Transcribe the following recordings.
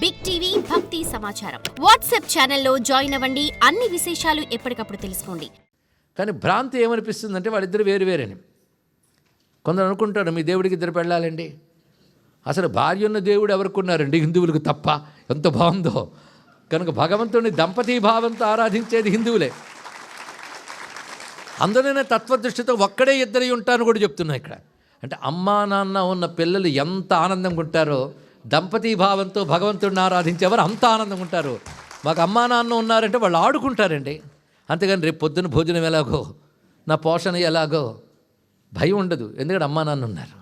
Big TV భక్తి సమాచారం WhatsApp ఛానల్లో జాయిన్ అవ్వండి. అన్ని విశేషాలు ఎప్పటికప్పుడు తెలుసుకోండి. కానీ భ్రాంతి ఏమనిపిస్తుందంటే వాళ్ళిద్దరు వేరు వేరేని. కొందరు అనుకుంటారు మీ దేవుడికి ఇద్దరు పెళ్ళాలండి? అసలు భార్య ఉన్న దేవుడు ఎవరికొన్నారండి హిందువులకు తప్ప? ఎంత బాగుందో. కనుక భగవంతుని దంపతి భావంతో ఆరాధించేది హిందువులే. అందులోనే తత్వదృష్టితో ఒక్కడే ఇద్దరు ఉంటారని కూడా చెప్తున్నా ఇక్కడ. అంటే అమ్మా నాన్న ఉన్న పిల్లలు ఎంత ఆనందంగా ఉంటారో దంపతీ భావంతో భగవంతుడిని ఆరాధించేవారు అంత ఆనందంగా ఉంటారు. మాకు అమ్మా నాన్న ఉన్నారంటే వాళ్ళు ఆడుకుంటారండి. అంతేగాని రేపు పొద్దున భోజనం ఎలాగో నా పోషణ ఎలాగో భయం ఉండదు. ఎందుకంటే అమ్మా నాన్న ఉన్నారు.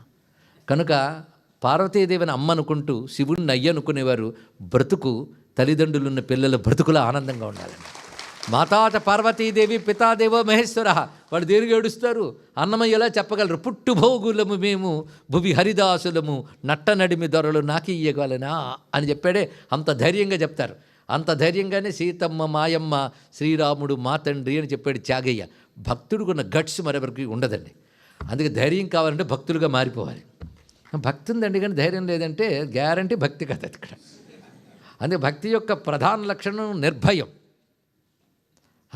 కనుక పార్వతీదేవిని అమ్మ అనుకుంటూ శివుడిని అయ్య అనుకునేవారు బ్రతుకు తల్లిదండ్రులు ఉన్న పిల్లల బ్రతుకులో ఆనందంగా ఉండాలండి. మాతాత పార్వతీదేవి పితాదేవో మహేశ్వర వాళ్ళు దేనికి ఏడుస్తారు? అన్నమయ్యలా చెప్పగలరు? పుట్టుభోగులము మేము భువి హరిదాసులము నట్ట నడిమి దొరలు నాకు ఇయ్యగలనా? అని చెప్పాడే. అంత ధైర్యంగా చెప్తారు. అంత ధైర్యంగానే సీతమ్మ మాయమ్మ శ్రీరాముడు మా తండ్రి అని చెప్పాడు త్యాగయ్య. భక్తుడికున్న గట్స్ మరెవరికి ఉండదండి. అందుకే ధైర్యం కావాలంటే భక్తులుగా మారిపోవాలి. భక్తి ఉందండి కానీ ధైర్యం లేదంటే గ్యారంటీ భక్తి కథ ఇక్కడ. అందుకే భక్తి యొక్క ప్రధాన లక్షణం నిర్భయం.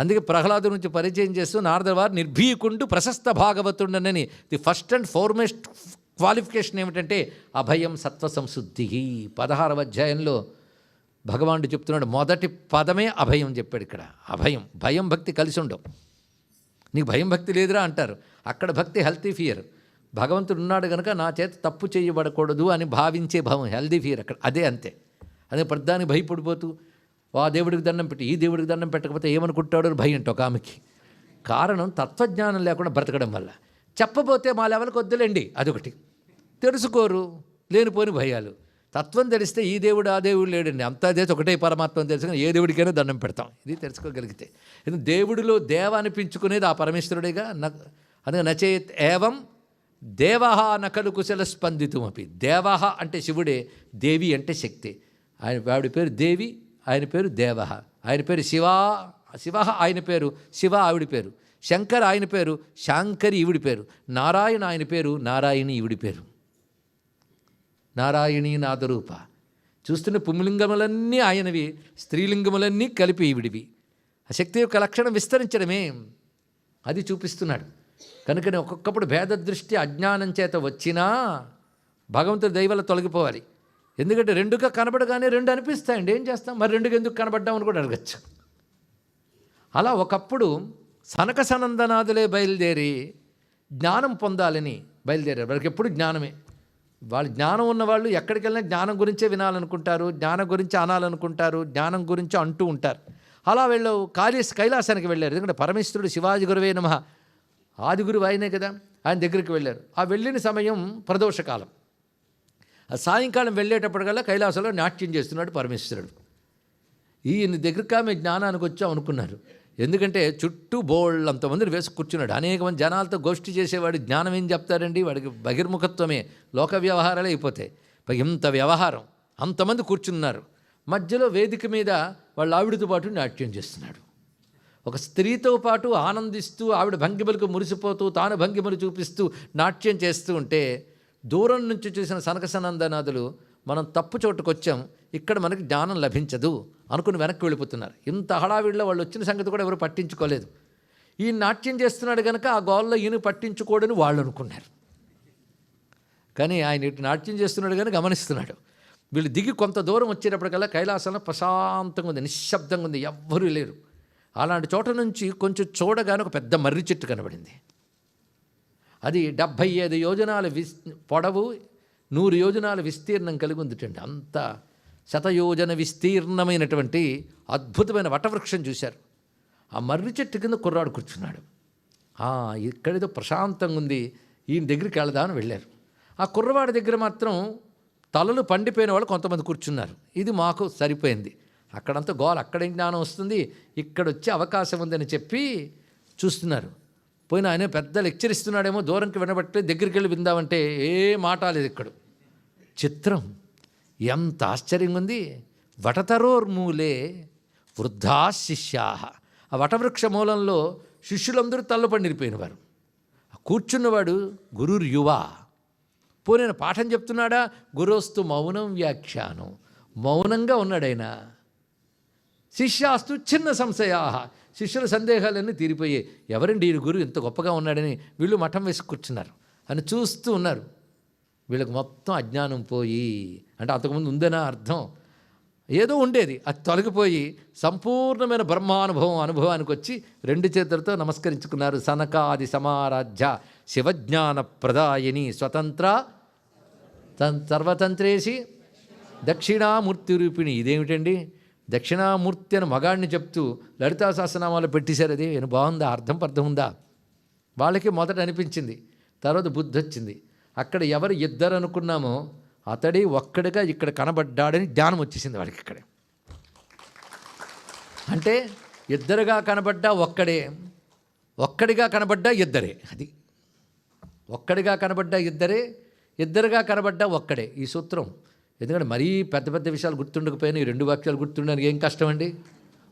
అందుకే ప్రహ్లాదు నుంచి పరిచయం చేస్తూ నారద వారు నిర్భీకుండు ప్రశస్త భాగవతుండనని. The first and foremost qualification ఏమిటంటే అభయం సత్వ సంశుద్ధి. పదహారవ అధ్యాయంలో భగవానుడు చెప్తున్నాడు మొదటి పదమే అభయం చెప్పాడు ఇక్కడ. అభయం భయం భక్తి కలిసి ఉండవు. నీకు భయం భక్తి లేదురా అంటారు. అక్కడ భక్తి హెల్తీ ఫియర్. భగవంతుడు ఉన్నాడు కనుక నా చేత తప్పు చేయబడకూడదు అని భావించే భావం హెల్దీ ఫియర్ అక్కడ. అదే అంతే. అదే ప్రధాని భయపడిపోతూ ఆ దేవుడికి దండం పెట్టి ఈ దేవుడికి దండం పెట్టకపోతే ఏమనుకుంటాడో? అని భయం అంట ఒక ఆమెకి. కారణం తత్వజ్ఞానం లేకుండా బ్రతకడం వల్ల. చెప్పబోతే మా లెవెల్కి వద్దులేండి. అదొకటి. తెలుసుకోరు లేనిపోని భయాలు. తత్వం తెలిస్తే ఈ దేవుడు ఆ దేవుడు లేడండి. అంతా చేసి ఒకటే పరమాత్మ తెలుసుకుని ఏ దేవుడికైనా దండం పెడతాం. ఇది తెలుసుకోగలిగితే. ఎందుకంటే దేవుడిలో దేవ అనిపించుకునేది ఆ పరమేశ్వరుడిగా. న అందుకే నచేత్ ఏవం దేవహ నకలు కుశల స్పందితుమపి. దేవహ అంటే శివుడే దేవి అంటే శక్తి. ఆయన ఆవిడ పేరు దేవి ఆయన పేరు దేవ ఆయన పేరు శివ శివ ఆయన పేరు శివ ఆవిడ పేరు. శంకర్ ఆయన పేరు శాంకరి ఈవిడి పేరు. నారాయణ ఆయన పేరు నారాయణి ఈవిడి పేరు. నారాయణి నాదరూప. చూస్తున్న పుంలింగములన్నీ ఆయనవి స్త్రీలింగములన్నీ కలిపి ఈవిడివి. ఆ శక్తి యొక్క లక్షణం విస్తరించడమే అది చూపిస్తున్నాడు. కనుకనే ఒక్కొక్కప్పుడు భేద దృష్టి అజ్ఞానం చేత వచ్చినా భగవంతుడి దైవల తొలగిపోవాలి. ఎందుకంటే రెండుగా కనబడగానే రెండు అనిపిస్తాయండి. ఏం చేస్తాం? మరి రెండుగా ఎందుకు కనబడ్డామని కూడా అడగచ్చు. అలా ఒకప్పుడు సనక సనందనాథులే బయలుదేరి జ్ఞానం పొందాలని బయలుదేరారు. వాళ్ళకి ఎప్పుడు జ్ఞానమే. వాళ్ళు జ్ఞానం ఉన్నవాళ్ళు ఎక్కడికి వెళ్ళినా జ్ఞానం గురించే వినాలనుకుంటారు జ్ఞానం గురించి అనాలనుకుంటారు జ్ఞానం గురించి అంటూ ఉంటారు. అలా వీళ్ళు కాళేశ్ కైలాసానికి వెళ్ళారు. ఎందుకంటే పరమేశ్వరుడు శివాజీ గురువే నమ. ఆది గురువు ఆయనే కదా. ఆయన దగ్గరికి వెళ్ళారు. ఆ వెళ్ళిన సమయం ప్రదోషకాలం. సాయంకాలం వెళ్ళేటప్పటికల్లా కైలాసంలో నాట్యం చేస్తున్నాడు పరమేశ్వరుడు. ఈయన దగ్గరికి ఆమె జ్ఞానానికి వచ్చాం అనుకున్నారు. ఎందుకంటే చుట్టూ బోళ్ళంతమందిని వేసి కూర్చున్నాడు. అనేక మంది జనాలతో గోష్ఠి చేసేవాడు జ్ఞానం ఏం చెప్తారండి? వాడికి బహిర్ముఖత్వమే. లోక వ్యవహారాలే అయిపోతాయి. ఇంత వ్యవహారం. అంతమంది కూర్చున్నారు. మధ్యలో వేదిక మీద వాళ్ళ ఆవిడతో పాటు నాట్యం చేస్తున్నాడు. ఒక స్త్రీతో పాటు ఆనందిస్తూ ఆవిడ భంగిమలకు మురిసిపోతూ తాను భంగిమలు చూపిస్తూ నాట్యం చేస్తూ ఉంటే దూరం నుంచి చూసిన సనకసనందనాథులు మనం తప్పు చోటుకు వచ్చాం ఇక్కడ మనకి జ్ఞానం లభించదు అనుకుని వెనక్కి వెళ్ళిపోతున్నారు. ఇంత హడావిడిలో వాళ్ళు వచ్చిన సంగతి కూడా ఎవరు పట్టించుకోలేదు. ఈ నాట్యం చేస్తున్నాడు కనుక ఆ గోల్లో ఈయన పట్టించుకోడని వాళ్ళు అనుకున్నారు. కానీ ఆయన ఇటు నాట్యం చేస్తున్నాడు కానీ గమనిస్తున్నాడు. వీళ్ళు దిగి కొంత దూరం వచ్చేటప్పటికల్లా కైలాసంలో ప్రశాంతంగా ఉంది నిశ్శబ్దంగా ఉంది ఎవ్వరూ లేరు. అలాంటి చోట నుంచి కొంచెం చూడగానే ఒక పెద్ద మర్రి చెట్టు కనబడింది. అది డెబ్భై ఐదు యోజనాల విస్ పొడవు నూరు యోజనాల విస్తీర్ణం కలిగి ఉందిటండి అంత శతయోజన విస్తీర్ణమైనటువంటి అద్భుతమైన వటవృక్షం చూశారు. ఆ మర్రి చెట్టు కింద కుర్రాడు కూర్చున్నాడు. ఇక్కడేదో ప్రశాంతంగా ఉంది ఈయన దగ్గరికి వెళదామని వెళ్ళారు. ఆ కుర్రవాడి దగ్గర మాత్రం తలలు పండిపోయిన వాళ్ళు కొంతమంది కూర్చున్నారు. ఇది మాకు సరిపోయింది. అక్కడంతా గోల అక్కడ జ్ఞానం వస్తుంది ఇక్కడ వచ్చే అవకాశం ఉందని చెప్పి చూస్తున్నారు. పోయిన ఆయన పెద్ద లెక్చర్ ఇస్తున్నాడేమో దూరంకి వినబట్టే దగ్గరికి వెళ్ళి విందామంటే ఏ మాట లేదు ఇక్కడ. చిత్రం. ఎంత ఆశ్చర్యంగా ఉంది వటతరోర్మూలే వృద్ధా శిష్యా ఆ వటవృక్ష మూలంలో శిష్యులందరూ తల్లపండిపోయినవారు కూర్చున్నవాడు గురుర్ యువ పోనీ పాఠం చెప్తున్నాడా? గురోస్తు మౌనం వ్యాఖ్యానం. మౌనంగా ఉన్నాడైనా శిష్యాస్తు చిన్న సంశయా శిష్యుల సందేహాలన్నీ తీరిపోయాయి ఎవరండి ఈ గురువు? ఇంత గొప్పగా ఉన్నాడని వీళ్ళు మఠం వేసి కూర్చున్నారు. అని చూస్తూ ఉన్నారు. వీళ్ళకి మొత్తం అజ్ఞానం పోయి అంటే అంతకుముందు ఉందనా అర్థం. ఏదో ఉండేది. అది తొలగిపోయి సంపూర్ణమైన బ్రహ్మానుభవం అనుభవానికి వచ్చి రెండు చేతులతో నమస్కరించుకున్నారు. సనకాది సమారాధ్య శివజ్ఞాన ప్రదాయని స్వతంత్ర సర్వతంత్రేసి దక్షిణామూర్తి రూపిణి ఇదేమిటండి? దక్షిణామూర్తి అని మగాడిని చెప్తూ లలితా సహస్రనామాలు పెట్టేశారు. అది నేను బాగుందా? అర్థం అర్థం ఉందా? వాళ్ళకి మొదట అనిపించింది. తర్వాత బుద్ధి వచ్చింది. అక్కడ ఎవరు ఇద్దరు అనుకున్నామో అతడి ఒక్కడిగా ఇక్కడ కనబడ్డాడని జ్ఞానం వచ్చేసింది వాడికి ఇక్కడే. అంటే ఇద్దరుగా కనబడ్డా ఒక్కడే. ఒక్కడిగా కనబడ్డా ఇద్దరే. అది. ఒక్కడిగా కనబడ్డా ఇద్దరే ఇద్దరుగా కనబడ్డా ఒక్కడే. ఈ సూత్రం. ఎందుకంటే మరీ పెద్ద పెద్ద విషయాలు గుర్తుండకపోయినా ఈ రెండు వాక్యాలు గుర్తుండడానికి ఏం కష్టం అండి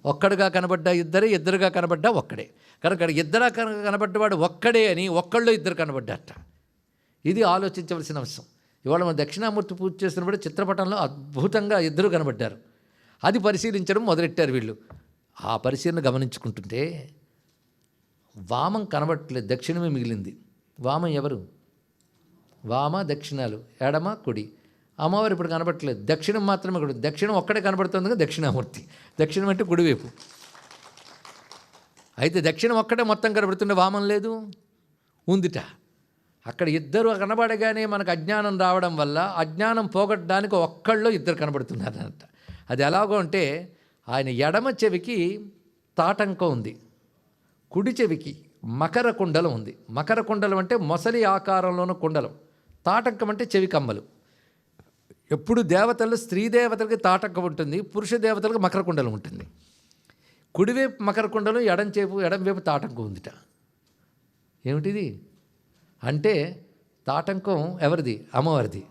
ఒక్కడిగా కనబడ్డా ఇద్దరే ఇద్దరుగా కనబడ్డా ఒక్కడే. కనుక ఇద్దరా కన కనబడ్డవాడు ఒక్కడే అని ఒక్కళ్ళు ఇద్దరు కనబడ్డట ఇది ఆలోచించవలసిన అంశం. ఇవాళ మన దక్షిణామూర్తి పూజ చేస్తున్నప్పుడు చిత్రపటంలో అద్భుతంగా ఇద్దరు కనబడ్డారు. అది పరిశీలించడం మొదలెట్టారు వీళ్ళు. ఆ పరిశీలన గమనించుకుంటుంటే వామం కనబడట్లేదు దక్షిణమే మిగిలింది. వామం ఎవరు? వామ దక్షిణాలు ఎడమ కుడి. అమ్మవారు ఇప్పుడు కనబడట్లేదు దక్షిణం మాత్రమే ఇక్కడ దక్షిణం ఒక్కడే కనబడుతుంది కదా దక్షిణామూర్తి. దక్షిణం అంటే కుడివైపు అయితే దక్షిణం ఒక్కడే మొత్తం కనబడుతుండే వామం లేదు? ఉందిట. అక్కడ ఇద్దరు కనబడగానే మనకు అజ్ఞానం రావడం వల్ల అజ్ఞానం పోగొట్టడానికి ఒక్కళ్ళు ఇద్దరు కనబడుతున్నారంట అది ఎలాగో అంటే ఆయన ఎడమ చెవికి తాటంకం ఉంది. కుడి చెవికి మకర కుండలం ఉంది. మకర కుండలం అంటే మొసలి ఆకారంలోన కుండలం. తాటంకం అంటే చెవి కమ్మలు. ఎప్పుడు దేవతలు స్త్రీ దేవతలకి తాటంకం ఉంటుంది పురుష దేవతలకు మకర కుండలం ఉంటుంది. కుడివైపు మకర కుండలం ఎడం చేపు ఎడం వైపు తాటంకం ఉందిట. ఏమిటిది? అంటే తాటంకం ఎవరిది? అమ్మవారిది.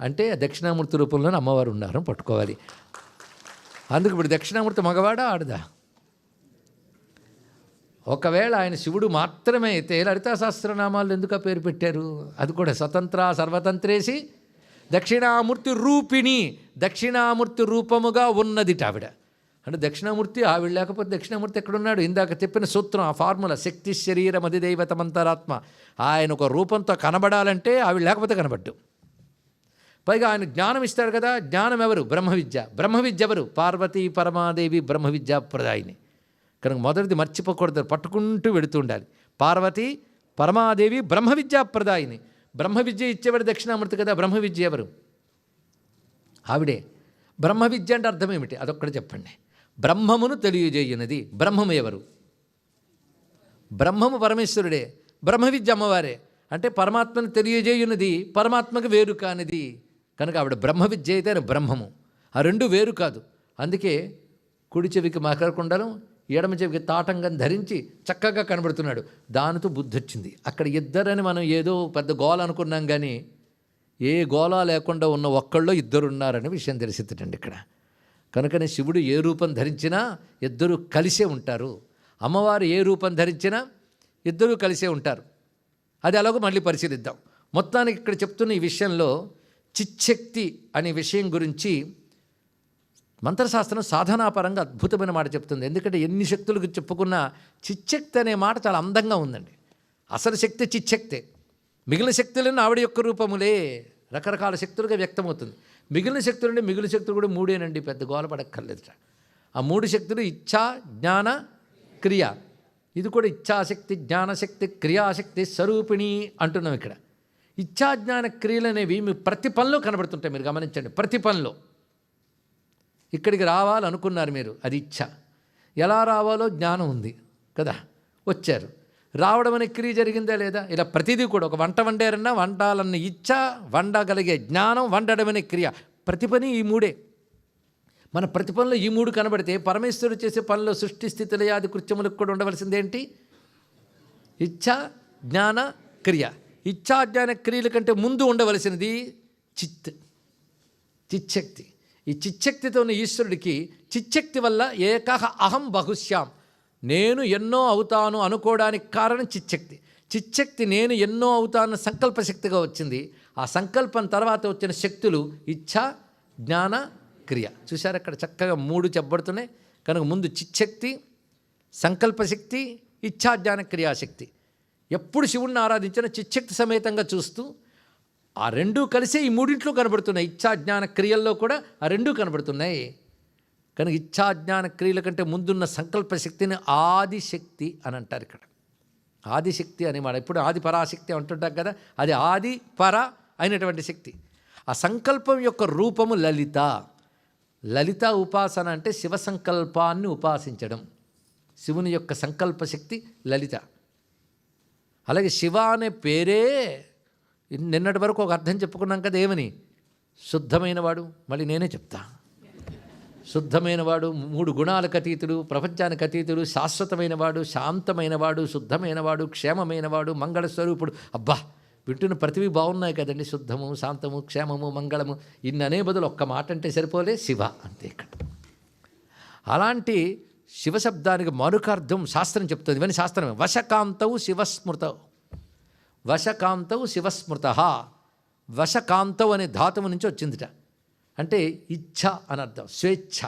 అంటే దక్షిణామూర్తి రూపంలోనే అమ్మవారు ఉన్నారని పట్టుకోవాలి. అందుకు ఇప్పుడు దక్షిణామూర్తి మగవాడా ఆడదా? ఒకవేళ ఆయన శివుడు మాత్రమే అయితే లలితా సహస్రనామాలు ఎందుకు పేరు పెట్టారు? అది కూడా స్వతంత్ర సర్వతంత్రేసి దక్షిణామూర్తి రూపిణి దక్షిణామూర్తి రూపముగా ఉన్నదిట ఆవిడ. అంటే దక్షిణామూర్తి ఆవిడ లేకపోతే దక్షిణామూర్తి ఎక్కడున్నాడు? ఇందాక చెప్పిన సూత్రం ఆ ఫార్ములా శక్తి శరీరం అధిదైవతమంతరాత్మ ఆయన ఒక రూపంతో కనబడాలంటే ఆవిడ లేకపోతే కనబడ్డు. పైగా ఆయన జ్ఞానం ఇస్తాడు కదా జ్ఞానం ఎవరు? బ్రహ్మ విద్య. బ్రహ్మ విద్య ఎవరు? పార్వతీ పరమాదేవి బ్రహ్మ విద్యా ప్రదాయిని. కనుక మొదటిది మర్చిపోకూడదు పట్టుకుంటూ వెళుతూ ఉండాలి. పార్వతి పరమాదేవి బ్రహ్మ విద్యా ప్రదాయిని. బ్రహ్మ విద్య ఇచ్చేవాడు దక్షిణామూర్తి కదా బ్రహ్మ విద్య ఎవరు? ఆవిడే. బ్రహ్మ విద్య అంటే అర్థం ఏమిటి? అదొక్కడ చెప్పండి. బ్రహ్మమును తెలియజేయనది. బ్రహ్మము ఎవరు? బ్రహ్మము పరమేశ్వరుడే. బ్రహ్మ విద్య అమ్మవారే. అంటే పరమాత్మను తెలియజేయున్నది పరమాత్మకు వేరు కానిది. కనుక ఆవిడ బ్రహ్మ విద్య అయితే బ్రహ్మము. ఆ రెండు వేరు కాదు. అందుకే కుడి చెవికి మకర ఎడమ చెవికి తాటంగం ధరించి చక్కగా కనబడుతున్నాడు. దానితో బుద్ధి వచ్చింది అక్కడ ఇద్దరని మనం ఏదో పెద్ద గోల అనుకున్నాం కానీ ఏ గోళ లేకుండా ఉన్న ఒక్కళ్ళో ఇద్దరు ఉన్నారనే విషయం తెలిసిద్దండి ఇక్కడ. కనుకనే శివుడు ఏ రూపం ధరించినా ఇద్దరు కలిసే ఉంటారు. అమ్మవారు ఏ రూపం ధరించినా ఇద్దరూ కలిసే ఉంటారు. అది అలాగో మళ్ళీ పరిశీలిద్దాం. మొత్తానికి ఇక్కడ చెప్తున్న ఈ విషయంలో చిచ్చక్తి అనే విషయం గురించి మంత్రశాస్త్రం సాధనాపరంగా అద్భుతమైన మాట చెప్తుంది. ఎందుకంటే ఎన్ని శక్తులకు చెప్పుకున్నా చిచ్చక్తి అనే మాట చాలా అందంగా ఉందండి. అసలు శక్తి చిచ్చక్తే. మిగిలిన శక్తులను ఆవిడ యొక్క రూపములే రకరకాల శక్తులుగా వ్యక్తమవుతుంది. మిగిలిన శక్తులు అంటే మిగిలిన శక్తులు కూడా మూడేనండి పెద్ద గోలపడక్కర్లేదుట ఆ మూడు శక్తులు ఇచ్ఛా జ్ఞాన క్రియ. ఇది కూడా ఇచ్ఛాశక్తి జ్ఞానశక్తి క్రియాశక్తి స్వరూపిణి అంటున్నాం ఇక్కడ. ఇచ్ఛా జ్ఞాన క్రియలు అనేవి మీ ప్రతి పనిలో కనబడుతుంటాయి మీరు గమనించండి. ప్రతి పనిలో. ఇక్కడికి రావాలనుకున్నారు మీరు. అది ఇచ్చ. ఎలా రావాలో జ్ఞానం ఉంది కదా? వచ్చారు. రావడం అనే క్రియ జరిగిందా లేదా? ఇలా ప్రతిదీ కూడా ఒక వంట వండారన్నా వండాలన్న ఇచ్ఛ వండగలిగే జ్ఞానం వండడం అనే క్రియ. ప్రతి పని ఈ మూడే. మన ప్రతి పనిలో ఈ మూడు కనబడితే పరమేశ్వరుడు చేసే పనిలో సృష్టి స్థితి లయాది కృత్యములకు కూడా ఉండవలసిందేంటి ఇచ్ఛ జ్ఞాన క్రియ. ఇచ్ఛా జ్ఞాన క్రియల కంటే ముందు ఉండవలసినది చిత్. చిచ్చక్తి ఈ చిచ్చక్తితో ఉన్న ఈశ్వరుడికి చిచ్చక్తి వల్ల ఏకాహ అహం బహుశ్యాం. నేను ఎన్నో అవుతాను అనుకోవడానికి కారణం చిచ్చక్తి. చిచ్చక్తి నేను ఎన్నో అవుతాను సంకల్ప శక్తిగా వచ్చింది. ఆ సంకల్పం తర్వాత వచ్చిన శక్తులు ఇచ్ఛ జ్ఞాన క్రియ. చూశారు అక్కడ చక్కగా మూడు చెప్పబడుతున్నాయి. కనుక ముందు చిచ్చక్తి సంకల్పశక్తి ఇచ్ఛాజ్ఞాన క్రియాశక్తి. ఎప్పుడు శివుణ్ణి ఆరాధించిన చిచ్చక్తి సమేతంగా చూస్తూ ఆ రెండూ కలిసే ఈ మూడింట్లో కనబడుతున్నాయి. ఇచ్చాజ్ఞాన క్రియల్లో కూడా ఆ రెండూ కనబడుతున్నాయి. కనుక ఇచ్ఛాజ్ఞాన క్రియల కంటే ముందున్న సంకల్ప శక్తిని ఆదిశక్తి అని అంటారు ఇక్కడ. ఆదిశక్తి అని మాట. ఎప్పుడు ఆది పరాశక్తి అంటుంటాం కదా అది ఆది పర అయినటువంటి శక్తి. ఆ సంకల్పం యొక్క రూపము లలిత. లలిత ఉపాసన అంటే శివ సంకల్పాన్ని ఉపాసించడం. శివుని యొక్క సంకల్ప శక్తి లలిత. అలాగే శివ అనే పేరే నిన్నటి వరకు ఒక అర్థం చెప్పుకున్నాం కదా ఏమని? శుద్ధమైన వాడు మళ్ళీ నేనే చెప్తా. శుద్ధమైన వాడు మూడు గుణాలకు అతీతుడు ప్రపంచానికి అతీతుడు శాశ్వతమైన వాడు శాంతమైన వాడు శుద్ధమైన వాడు క్షేమమైన వాడు మంగళ స్వరూపుడు అబ్బా వింటున్న ప్రతివి బాగున్నాయి కదండి శుద్ధము శాంతము క్షేమము మంగళము. ఇన్ని అనే బదులు ఒక్క మాట అంటే సరిపోలే శివ అంతే ఇక్కడ. అలాంటి శివశబ్దానికి మరొకర్థం శాస్త్రం చెప్తుంది. ఇవన్నీ శాస్త్రమే. వశకాంతవు శివస్మృతవు. వశకాంతవు శివస్మృత. వశకాంతవు అనే ధాతువు నుంచి వచ్చిందిట. అంటే ఇచ్ఛ అని అర్థం స్వేచ్ఛ.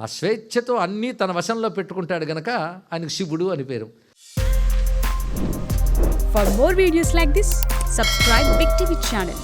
ఆ స్వేచ్ఛతో అన్నీ తన వశంలో పెట్టుకుంటాడు గనక ఆయనకు శివుడు అని పేరు. For more videos like this subscribe big TV channel